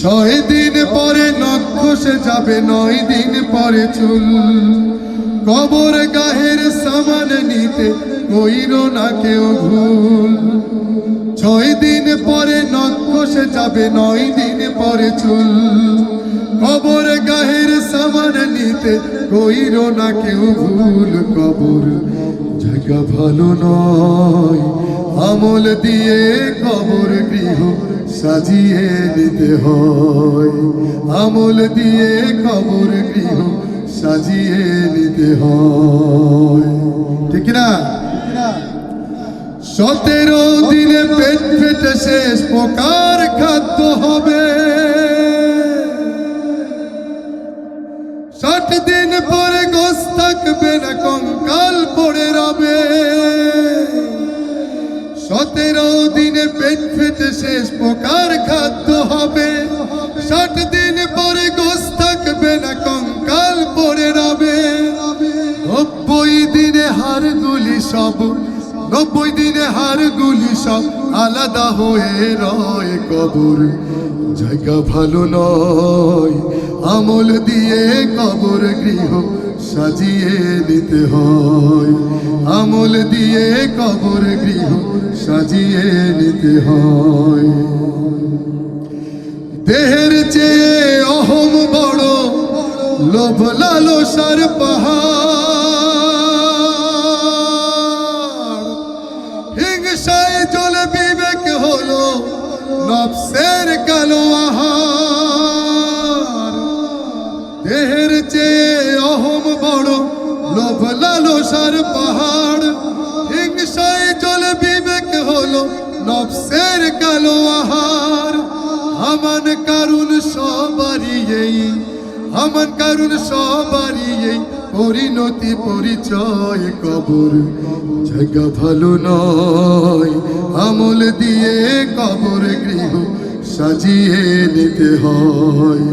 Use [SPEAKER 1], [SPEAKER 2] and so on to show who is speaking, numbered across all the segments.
[SPEAKER 1] ছয় দিন পরে নখ খসে যাবে, নয় দিন পরে চুল। কবর গাহের সামান নিতে কইর না কেউ ভুল। ছয় দিন পরে নখ খসে যাবে, নয় দিন পরে চুল। কবর গাহের সামান নিতে কইর না কেউ ভুল। কবর জায়গা ভালো নয় আমল দিয়ে কবর গৃহ সাজিয়ে নিতে হয়। আমল দিয়ে কবর গৃহ সাজিয়ে নিতে হয়। ঠিক না সতেরো দিনে পেট ফেটে শেষ প্রকার খাদ্য হবে। ষাট দিন পরে গোস থাকবে না, কঙ্কাল পড়ে রবে। সতেরো দিনে পেট ফেটে শেষ প্রকার খাদ্য হবে। ষাট দিন পরে গোস থাকবে না, কঙ্কাল পরে রবে। নব্বই দিনে হারগুলি সব, নব্বই দিনে হারগুলি সব। আলাদা হয়ে রয় কবর। জায়গা ভালো নয়, আমল দিয়ে কবর গৃহ সাজিয়ে নিতে হয়। আমল দিয়ে কবর গৃহ সাজিয়ে নিতে হয়। দেহের চেয়ে অহম বড়, লোভ লালসার পাহাড়। নফসের কালো আহার দেহের চেয়ে অহম বড় লোভ লালসার পাহাড়। হিংসায় জলে বিবেক হলো নফসের কালো আহার আমান কারুন সবারই এই আমান কারুন সবারই এই পরিণতি পরিচয় কবর। জায়গা ভালো নয় আমল দিয়ে কবর গৃহ সাজিয়ে নিতে হয়।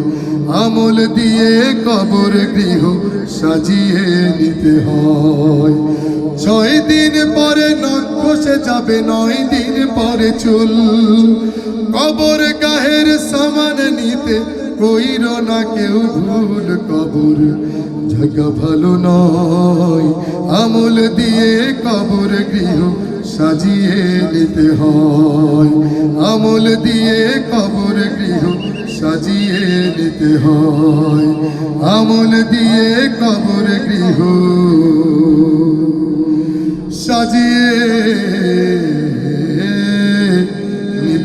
[SPEAKER 1] আমল দিয়ে কবর গৃহ সাজিয়ে নিতে হয়। ছয় দিন পরে নখ যাবে, নয় দিন পরে চুল। কবর গাহের সমান নিতে কইর না কেউ ভুল কবর। জায়গা ভালো নয়, আমল দিয়ে কবর গৃহ সাজিয়ে নিতে হয়। আমল দিয়ে কবর গৃহ সাজিয়ে নিতে হয়। আমল দিয়ে কবর গৃহ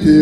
[SPEAKER 1] যেতে